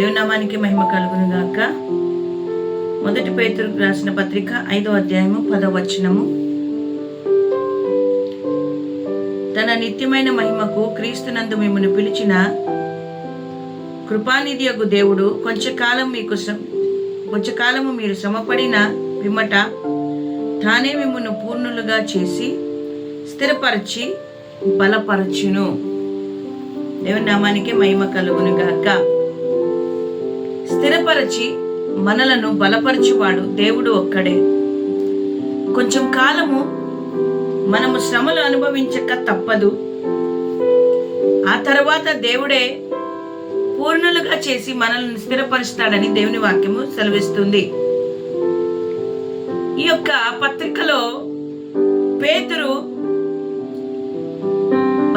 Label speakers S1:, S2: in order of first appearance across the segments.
S1: దేవునామానికి మహిమ కలుగును గాక మొదటి పేతురుకు రాసిన పత్రిక ఐదో అధ్యాయము పదో వచనము. తన నిత్యమైన మహిమకు క్రీస్తునందు మిమ్మల్ని పిలిచిన కృపానిధి యొక్క దేవుడు కొంచెకాలం మీకు కొంచెకాలము మీరు శ్రమపడిన పిమ్మట తానే మిమ్మల్ని పూర్ణులుగా చేసి స్థిరపరచి బలపరచును. దేవుని నామానికి మహిమ కలుగును గాక స్థిరపరచి మనలను బలపరచువాడు దేవుడు ఒక్కడే. కొంచెం కాలము మనము శ్రమలు అనుభవించక తప్పదు. ఆ తర్వాత దేవుడే పూర్ణులుగా చేసి మనల్ని స్థిరపరుస్తాడని దేవుని వాక్యము సెలవిస్తుంది. ఈ యొక్క పత్రికలో పేతురు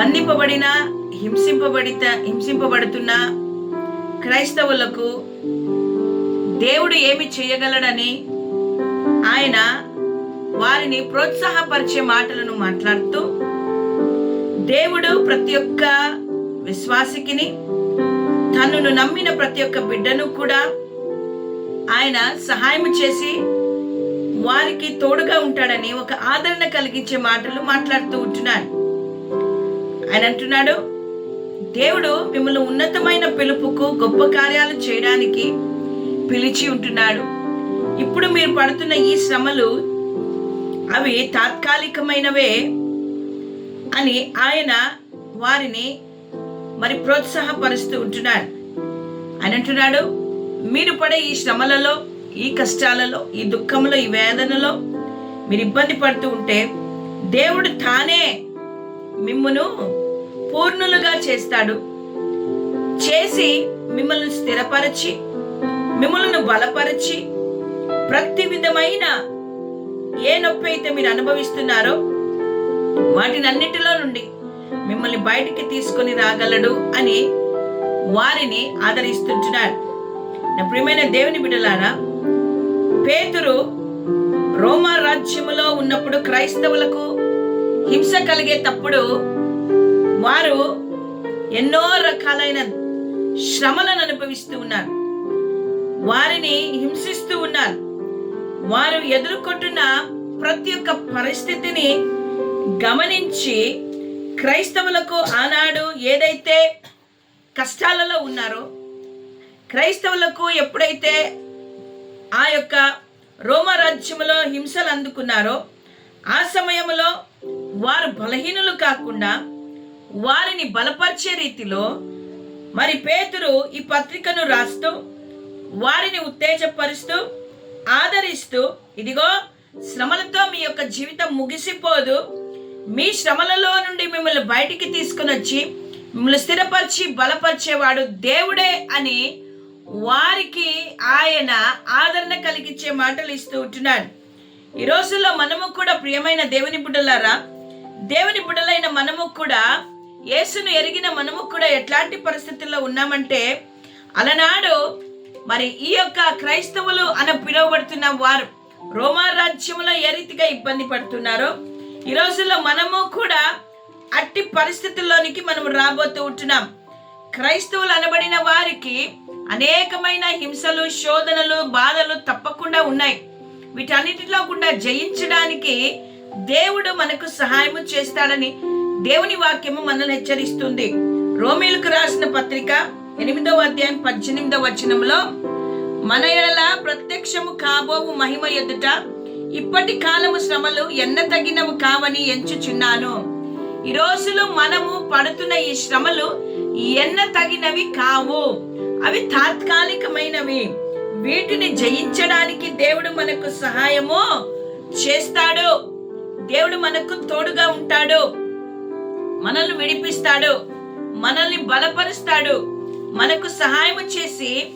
S1: బంధింపబడిన హింసింపబడిత హింసింపబడుతున్న క్రైస్తవులకు దేవుడు ఏమి చేయగలడని ఆయన వారిని ప్రోత్సాహపరిచే మాటలను మాట్లాడుతూ దేవుడు ప్రతి ఒక్క విశ్వాసికిని తనను నమ్మిన ప్రతి ఒక్క బిడ్డను కూడా ఆయన సహాయం చేసి వారికి తోడుగా ఉంటాడని ఒక ఆదరణ కలిగించే మాటలు మాట్లాడుతూ ఉంటున్నాడు. ఆయన అంటున్నాడు దేవుడు మిమ్మల్ని ఉన్నతమైన పిలుపుకు గొప్ప కార్యాలు చేయడానికి పిలిచి ఉంటున్నాడు. ఇప్పుడు మీరు పడుతున్న ఈ శ్రమలు అవి తాత్కాలికమైనవే అని ఆయన వారిని మరి ప్రోత్సాహపరుస్తూ ఉంటున్నాడు. అని అంటున్నాడు మీరు పడే ఈ శ్రమలలో ఈ కష్టాలలో ఈ దుఃఖంలో ఈ వేదనలో మీరు ఇబ్బంది పడుతూ ఉంటే దేవుడు తానే మిమ్మును పూర్ణులుగా చేస్తాడు. చేసి మిమ్మల్ని స్థిరపరచి మిమ్మల్ని బలపరిచి ప్రతి విధమైన ఏ నొప్పి అయితే మీరు అనుభవిస్తున్నారో వాటినన్నిటిలో నుండి మిమ్మల్ని బయటికి తీసుకొని రాగలడు అని వారిని ఆదరిస్తుంటున్నాడు. నా ప్రియమైన దేవుని బిడ్డలారా పేతురు రోమా రాజ్యములో ఉన్నప్పుడు క్రైస్తవులకు హింస కలిగేటప్పుడు వారు ఎన్నో రకాలైన శ్రమలను అనుభవిస్తూ ఉన్నారు. వారిని హింసిస్తూ ఉన్నారు. వారు ఎదుర్కొంటున్న ప్రతి ఒక్క పరిస్థితిని గమనించి క్రైస్తవులకు ఆనాడు ఏదైతే కష్టాలలో ఉన్నారో క్రైస్తవులకు ఎప్పుడైతే ఆ యొక్క రోమరాజ్యములో హింసలు అందుకున్నారో ఆ సమయంలో వారు బలహీనులు కాకుండా వారిని బలపరిచే రీతిలో మరి పేతురు ఈ పత్రికను రాస్తూ వారిని ఉత్తేజపరుస్తూ ఆదరిస్తూ ఇదిగో శ్రమలతో మీ యొక్క జీవితం ముగిసిపోదు. మీ శ్రమలలో నుండి మిమ్మల్ని బయటికి తీసుకుని వచ్చి మిమ్మల్ని స్థిరపరిచి బలపరిచేవాడు దేవుడే అని వారికి ఆయన ఆదరణ కలిగించే మాటలు ఇస్తూ ఉంటున్నాడు. ఈ రోజుల్లో మనము కూడా ప్రియమైన దేవుని బిడ్డలారా దేవుని బిడ్డలైన మనము కూడా యేసును ఎరిగిన మనము కూడా ఎట్లాంటి పరిస్థితుల్లో ఉన్నామంటే అలనాడు మరి ఈ యొక్క క్రైస్తవులు అన పిలువబడుతున్న వారు రోమా రాజ్యంలో ఏ రీతిగా ఇబ్బంది పడుతున్నారో ఈ రోజుల్లో మనము కూడా అట్టి పరిస్థితుల్లోనికి మనం రాబోతూ ఉంటున్నాం. క్రైస్తవులు అనబడిన వారికి అనేకమైన హింసలు శోధనలు బాధలు తప్పకుండా ఉన్నాయి. వీటన్నిటిలో కూడా జయించడానికి దేవుడు మనకు సహాయము చేస్తాడని దేవుని వాక్యము మనల్ని హెచ్చరిస్తుంది. రోమిలకు రాసిన పత్రిక ఎనిమిదవ అధ్యాయం పద్దెనిమిదవ వచనంలో మన ఎడల ప్రత్యక్షము కాబోవు మహిమ ఎదుట ఇప్పటి కాలము శ్రమలు ఎన్న తగినవు కావని ఎంచుచున్నాను. ఈ రోజులు మనము పడుతున్న ఈ శ్రమలు ఎన్న తగినవి కావు. అవి తాత్కాలికమైనవి. వీటిని జయించడానికి దేవుడు మనకు సహాయము చేస్తాడు. దేవుడు మనకు తోడుగా ఉంటాడు. మనల్ని విడిపిస్తాడు. మనల్ని బలపరుస్తాడు. మనకు సహాయం చేసి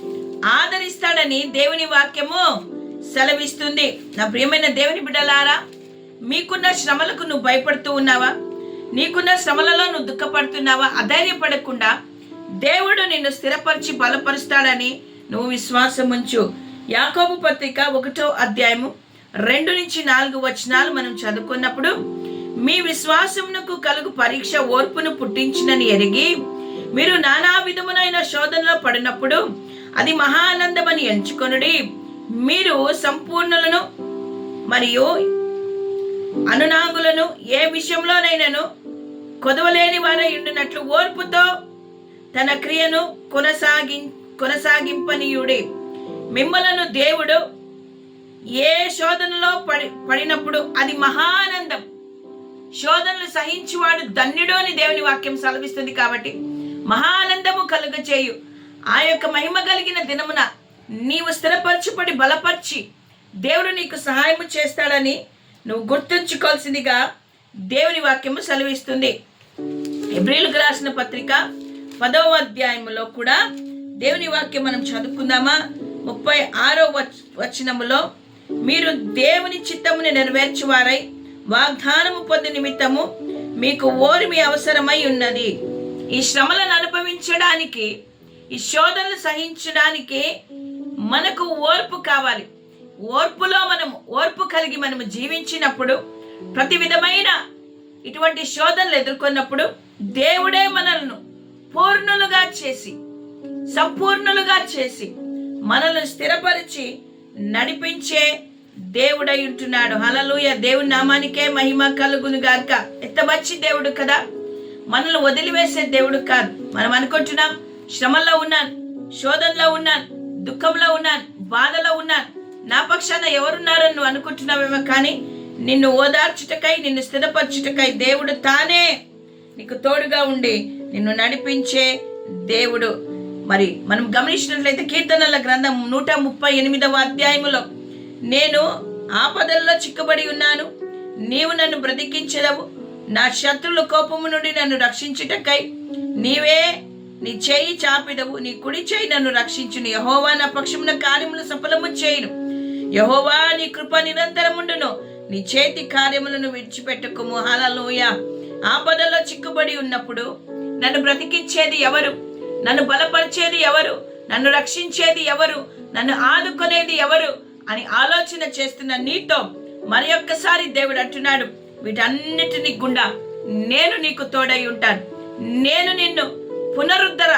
S1: ఆదరిస్తాడని దేవుని వాక్యము సెలవిస్తుంది. నా ప్రియమైన దేవుని బిడ్డలారా మీకున్న శ్రమలకు నువ్వు భయపడుతూ ఉన్నావా? నీకున్న శ్రమలలో నువ్వు దుఃఖపడుతున్నావా? అధైర్యపడకుండా దేవుడు నిన్ను స్థిరపరిచి బలపరుస్తాడని నువ్వు విశ్వాసం ఉంచు యాకోబు పత్రిక ఒకటో అధ్యాయము రెండు నుంచి నాలుగు వచనాలు మనం చదువుకున్నప్పుడు మీ విశ్వాసమునకు కలుగు పరీక్ష ఓర్పును పుట్టించినని ఎరిగి మీరు నానా విధమునైన శోధనలో పడినప్పుడు అది మహానందమని ఎంచుకొనుడి. మీరు సంపూర్ణులను మరియు అనునాంగులను ఏ విషయంలోనైనాను కొదవలేని వారై ఉండినట్లు ఓర్పుతో తన క్రియను కొనసాగి కొనసాగింపనీయుడి. మిమ్మలను దేవుడు ఏ శోధనలో పడి పడినప్పుడు అది మహానందం. శోధనలు సహించువాడు ధన్యుడు అని దేవుని వాక్యం సెలవిస్తుంది కాబట్టి మహానందము కలుగచేయు. ఆ యొక్క మహిమ కలిగిన దినమున నీవు స్థిరపరచుపడి బలపరిచి దేవుడు నీకు సహాయము చేస్తాడని నువ్వు గుర్తుంచుకోవాల్సిందిగా దేవుని వాక్యము సెలవిస్తుంది. ఎబ్రిల్కు రాసిన పత్రిక పదవ అధ్యాయములో కూడా దేవుని వాక్యం మనం చదువుకుందామా? ముప్పై ఆరో వచ్ వచనములో మీరు దేవుని చిత్తముని నెరవేర్చువారై వాగ్దానము పొంది నిమిత్తము మీకు ఓర్మి అవసరమై ఉన్నది. ఈ శ్రమలను అనుభవించడానికి ఈ శోధనలు సహించడానికి మనకు ఓర్పు కావాలి. ఓర్పులో మనము ఓర్పు కలిగి మనము జీవించినప్పుడు ప్రతి విధమైన ఇటువంటి శోధనలు ఎదుర్కొన్నప్పుడు దేవుడే మనల్ని పూర్ణులుగా చేసి సంపూర్ణులుగా చేసి మనల్ని స్థిరపరిచి నడిపించే దేవుడై ఉంటున్నాడు. హలలుయ దేవుని నామానికే మహిమ కలుగును గాక. ఎత్తబచ్చి దేవుడు కదా. మనల్ని వదిలివేసే దేవుడు కాదు. మనం అనుకుంటున్నాం శ్రమల్లో ఉన్నాను శోధనలో ఉన్నాను దుఃఖంలో ఉన్నాను బాధలో ఉన్నాను. నా పక్షాన ఎవరున్నారని నువ్వు అనుకుంటున్నావేమో కానీ నిన్ను ఓదార్చుటకై నిన్ను స్థిరపరచుటకై దేవుడు తానే నీకు తోడుగా ఉండి నిన్ను నడిపించే దేవుడు. మరి మనం గమనించినట్లయితే కీర్తనల గ్రంథం నూట ముప్పై ఎనిమిదవ అధ్యాయములో నేను ఆపదల్లో చిక్కబడి ఉన్నాను. నీవు నన్ను బ్రతికించదవు. నా శత్రుల కోపము నుండి నన్ను రక్షించుటకై నీవే నీ చేయి చాపిదవు. నీ కుడి చేయి నన్ను రక్షించును. యహోవా నా పక్షమున కార్యములు సఫలము చేయును. యహోవా నీ కృప నిరంతరముండును. నీ చేతి కార్యములను విడిచిపెట్టుకుము. హలలోయ ఆపదలో చిక్కుబడి ఉన్నప్పుడు నన్ను బ్రతికించేది ఎవరు? నన్ను బలపరిచేది ఎవరు? నన్ను రక్షించేది ఎవరు? నన్ను ఆదుకునేది ఎవరు? అని ఆలోచన చేస్తున్న నీతో మరి ఒక్కసారి దేవుడు అంటున్నాడు వీటన్నిటిని గుండా నేను నీకు తోడై ఉంటాను. నేను నిన్ను పునరుద్ధర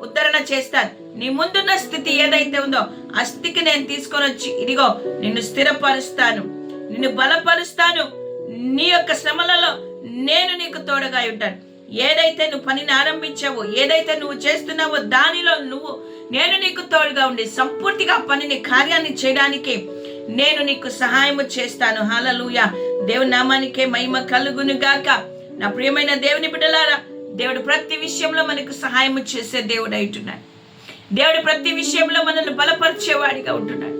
S1: ఉద్ధరణ చేస్తాను. నీ ముందున్న స్థితి ఏదైతే ఉందో ఆ స్థితికి నేను తీసుకొని వచ్చి ఇదిగో నిన్ను స్థిరపరుస్తాను. నిన్ను బలపరుస్తాను. నీ యొక్క శ్రమలలో నేను నీకు తోడుగా ఉంటాను. ఏదైతే నువ్వు పనిని ఆరంభించావో ఏదైతే నువ్వు చేస్తున్నావో దానిలో నువ్వు నేను నీకు తోడుగా ఉండి సంపూర్తిగా పనిని కార్యాన్ని చేయడానికి నేను నీకు సహాయము చేస్తాను. హాలలుయ దేవుని నామానికే మహిమ కలుగును గాక. నా ప్రియమైన దేవుని బిడ్డలారా దేవుడు ప్రతి విషయంలో మనకు సహాయము చేసే దేవుడు అవుతున్నాడు దేవుడు ప్రతి విషయంలో మనల్ని బలపరిచేవాడిగా ఉంటున్నాడు.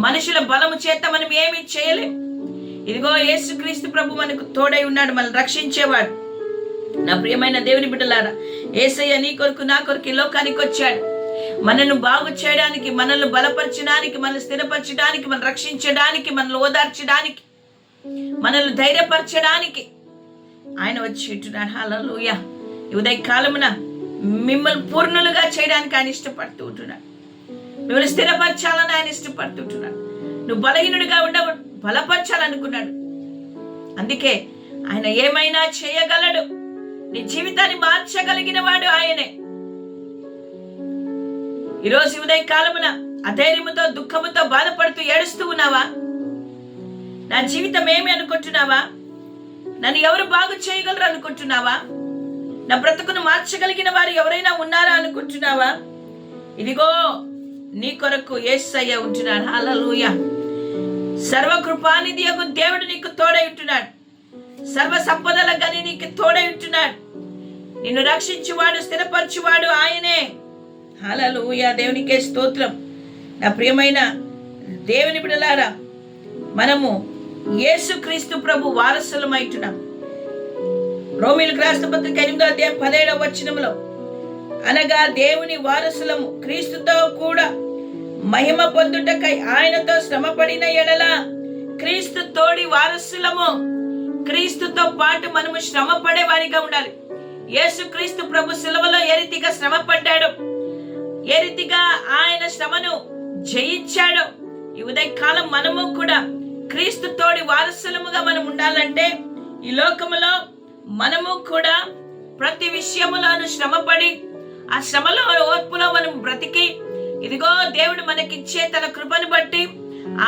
S1: మనుషుల బలము చేత మనం ఏమీ చేయలేం. ఇదిగో యేసుక్రీస్తు ప్రభు మనకు తోడై ఉన్నాడు మనల్ని రక్షించేవాడు. నా ప్రియమైన దేవుని బిడ్డలారా ఏసయ్య నీ కొరకు నా కొరకు లోకానికి వచ్చాడు. మనల్ని బాగు చేయడానికి మనల్ని బలపరచడానికి మనల్ని స్థిరపరచడానికి మనల్ని రక్షించడానికి మనల్ని ఓదార్చడానికి మనల్ని ధైర్యపరచడానికి. ఆయన వచ్చి ఉంటున్నాడు ఉదయ కాలమున మిమ్మల్ని పూర్ణులుగా చేయడానికి ఆయన ఇష్టపడుతూ ఉంటున్నాడు. మిమ్మల్ని స్థిరపరచాలని ఆయన ఇష్టపడుతుంటున్నాడు నువ్వు బలహీనుడిగా ఉండ బలపరచాలనుకున్నాడు. అందుకే ఆయన ఏమైనా చేయగలడు? నీ జీవితాన్ని మార్చగలిగిన వాడు ఆయనే. ఈరోజు ఉదయ కాలమున అధైర్యముతో దుఃఖముతో బాధపడుతూ ఏడుస్తూ ఉన్నావా? నా జీవితం ఏమి అనుకుంటున్నావా? నన్ను ఎవరు బాగు చేయగలరు అనుకుంటున్నావా? నా బ్రతుకును మార్చగలిగిన వారు ఎవరైనా ఉన్నారా అనుకుంటున్నావా? ఇదిగో నీ కొరకు ఏసయ్య ఉంటున్నాడు. అలలుయ సర్వకృపానిధి యొక్క దేవుడు నీకు తోడై ఉంటున్నాడు. సర్వ సంపదల గని నీకు తోడై ఉంటున్నాడు. నిన్ను రక్షించువాడు స్థిరపరచువాడు ఆయనే. హల్లెలూయా. దేవునికే స్తోత్రం. నా ప్రియమైన దేవుని బిడలారా మనము యేసుక్రీస్తు ప్రభు వారసులమైంటున్నాం రోమిలకు రాష్ట్ర పత్రిక ఎనిమిదో అధ్యాయం పదిహేడవ వచనంలో అనగా దేవుని వారసులము క్రీస్తుతో కూడా మహిమ పొందుటకై ఆయనతో శ్రమపడిన ఎడల క్రీస్తు తోడి వారసులము క్రీస్తుతో పాటు మనము శ్రమ పడే వారిగా ఉండాలి. యేసు క్రీస్తు ప్రభు శిలవలో ఏ రీతిగా శ్రమ పడ్డాడు ఏ రీతిగా ఆయన శ్రమను జయించాడో ఈ ఉదయకాలం మనము కూడా క్రీస్తు తోడి వారసులముగా మనం ఉండాలంటే ఈ లోకములో మనము కూడా ప్రతి విషయములోను శ్రమపడి ఆ శ్రమలో ఓర్పులో మనం బ్రతికి ఇదిగో దేవుడు మనకిచ్చే తన కృపను బట్టి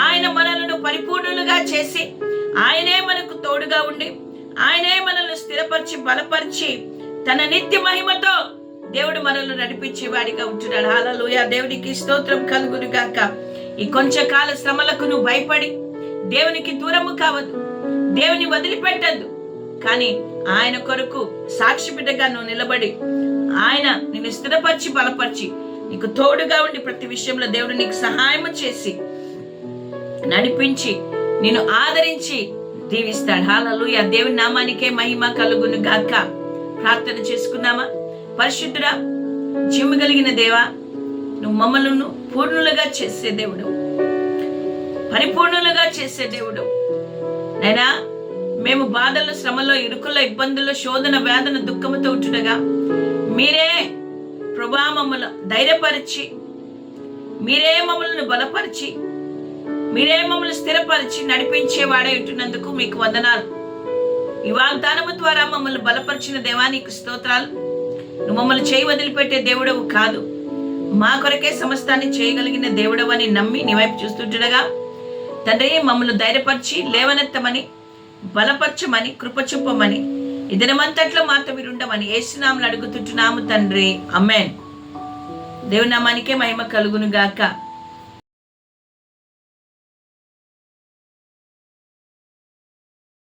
S1: ఆయన మనలను పరిపూర్ణులుగా చేసి ఆయనే మనకు తోడుగా ఉండి ఆయనే మనల్ని స్థిరపరిచి బలపరిచి తన నిత్య మహిమతో దేవుడు మనల్ని నడిపించే వాడిగా ఉంటున్నాడు. హాలలోయ దేవునికి స్తోత్రం కలుగును గాక. ఈ కొంచెం కాల శ్రమలకు నువ్వు భయపడి దేవునికి దూరము కావద్దు. దేవుని వదిలిపెట్టద్దు. కానీ ఆయన కొరకు సాక్షి బిడ్డగా నువ్వు నిలబడి ఆయన నిన్ను స్థిరపరిచి బలపరిచి నీకు తోడుగా ఉండి ప్రతి విషయంలో దేవుడు నీకు సహాయం చేసి నడిపించి నిన్ను ఆదరించి దీవిస్తాడు. హాలలుయ దేవుని నామానికే మహిమ కలుగును గాక. ప్రార్థన చేసుకుందామా? పరిశుద్ధుడా జీవ కలిగిన దేవా నువ్వు మమ్మలను పూర్ణులుగా చేసే దేవుడు. పరిపూర్ణులుగా చేసే దేవుడు. నైనా మేము బాధలు శ్రమలో ఇరుకుల ఇబ్బందుల్లో శోధన వేదన దుఃఖముతో ఉంటుండగా మీరే ప్రభా మమ్మల్ని ధైర్యపరిచి మీరే మమ్మల్ని బలపరిచి మీరే మమ్మల్ని స్థిరపరిచి నడిపించే వాడే ఉంటున్నందుకు మీకు వందనాలు. ఈ వాగ్దానము ద్వారా మమ్మల్ని బలపరిచిన దేవానికి స్తోత్రాలు. నువ్వు మమ్మల్ని చేయి వదిలిపెట్టే దేవుడవు కాదు. మా కొరకే సమస్తాన్ని చేయగలిగిన దేవుడవని నమ్మి నీ వైపు చూస్తుండగా తండ్రి మమ్మల్ని ధైర్యపరిచి లేవనెత్తమని బలపరచమని కృప ఇదనమంతట్లో ఈ దినమంతట్లో మాతో మీరు ఉండమని ఏసునాములు అడుగుతుంటున్నాము తండ్రి. అమ్మేన్ దేవునామానికే మహిమ కలుగును గాక